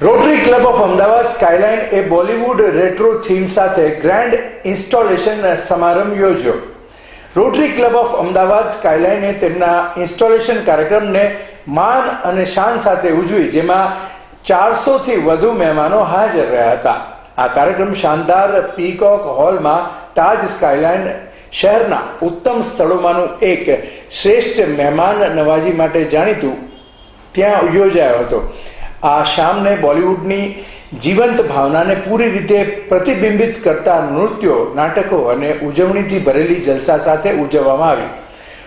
Rotary club of Ahmedabad Skyline A Bollywood retro theme સાથે grand installation સમારંભ યોજ્યો. Rotary club of Ahmedabad સ્કાયલાઈને તેમના ઇન્સ્ટોલેશન કાર્યક્રમને માન અને શાન સાથે ઉજવી, જેમાં ચારસોથી વધુ મહેમાનો હાજર રહ્યા હતા. આ કાર્યક્રમ શાનદાર પીકોક હોલમાં તાજ સ્કાયલાઇન શહેરના ઉત્તમ સ્થળોમાંનું એક શ્રેષ્ઠ મહેમાન નવાજી માટે જાણીતું ત્યાં યોજાયો હતો. આ શામને બોલિવૂડની જીવંત ભાવનાને પૂરી રીતે પ્રતિબિંબિત કરતા નૃત્યો, નાટકો અને ઉજવણીથી ભરેલી જલસા સાથે ઉજવવામાં આવી.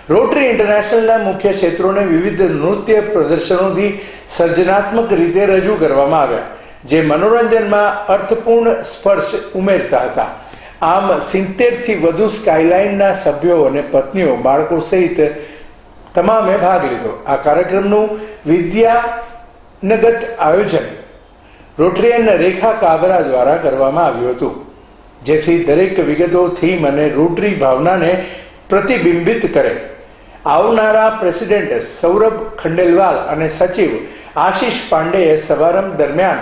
રોટરી ઇન્ટરનેશનલના મુખ્ય ક્ષેત્રોને વિવિધ નૃત્ય પ્રદર્શનોથી સર્જનાત્મક રીતે રજૂ કરવામાં આવ્યા, જે મનોરંજનમાં અર્થપૂર્ણ સ્પર્શ ઉમેરતા હતા. આમ સિત્તેરથી વધુ સ્કાયલાઇનના સભ્યો અને પત્નીઓ બાળકો સહિત તમામે ભાગ લીધો. આ કાર્યક્રમનું વિદ્યાનગત આયોજન રોટરીયન રેખા કાબરા દ્વારા કરવામાં આવ્યું હતું. જેથી દરેક વિગતો થીમ અને રોટરી ભાવનાને પ્રતિબિંબિત કરે. આવનારા પ્રેસિડેન્ટ સૌરભ ખંડેલવાલ અને સચિવ આશીષ પાંડેએ સમારંભ દરમિયાન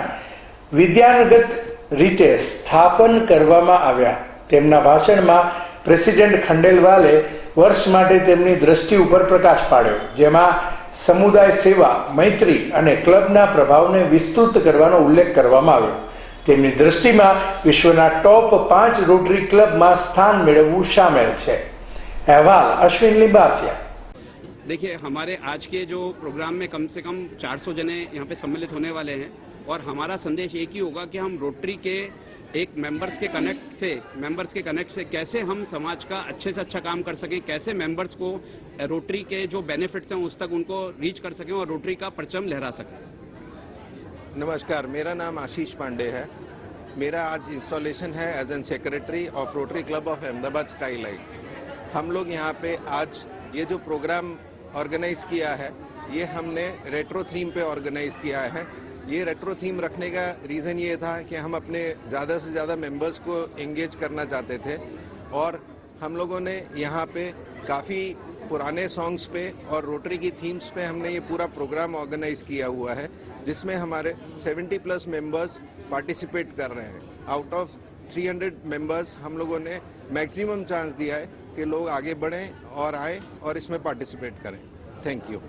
વિદ્યાનગત રીતે સ્થાપન કરવામાં આવ્યા. તેમના ભાષણમાં પ્રેસિડેન્ટ ખંડેલવાલે વર્ષ માટે તેમની દ્રષ્ટિ ઉપર પ્રકાશ પાડ્યો, જેમાં સમુદાય સેવા મૈત્રી અને ક્લબના પ્રભાવને વિસ્તૃત કરવાનો ઉલ્લેખ કરવામાં આવ્યો તેમની દ્રષ્ટિમાં વિશ્વના ટોપ પાંચ રોટરી ક્લબમાં સ્થાન મેળવવું સામેલ છે અહેવાલ અશ્વિન લિંબાસિયા देखिए हमारे आज के जो प्रोग्राम में कम से कम 400 जने यहाँ पे सम्मिलित होने वाले हैं और हमारा संदेश एक ही होगा कि हम रोटरी के एक मेंबर्स के कनेक्ट से मेंबर्स के कनेक्ट से कैसे हम समाज का अच्छे से अच्छा काम कर सकें, कैसे मेंबर्स को रोटरी के जो बेनिफिट्स हैं उस तक उनको रीच कर सकें और रोटरी का परचम लहरा सकें। नमस्कार, मेरा नाम आशीष पांडे है। मेरा आज इंस्टॉलेशन है as an secretary of Rotary club of Ahmedabad sky light हम लोग यहाँ पे आज ये जो प्रोग्राम ऑर्गेनाइज किया है, ये हमने रेट्रो थीम पे ऑर्गेनाइज किया है। ये रेट्रो थीम रखने का रीज़न ये था कि हम अपने ज़्यादा से ज़्यादा मेंबर्स को एंगेज करना चाहते थे और हम लोगों ने यहाँ पे काफ़ी पुराने सॉन्ग्स पे और रोटरी की थीम्स पे हमने ये पूरा प्रोग्राम ऑर्गेनाइज किया हुआ है, जिसमें हमारे 70 प्लस मेंबर्स पार्टिसिपेट कर रहे हैं। आउट ऑफ़ 300 मेंबर्स हम लोगों ने मैक्सिमम चांस दिया है कि लोग आगे बढ़ें और आएँ और इसमें पार्टिसिपेट करें। Thank you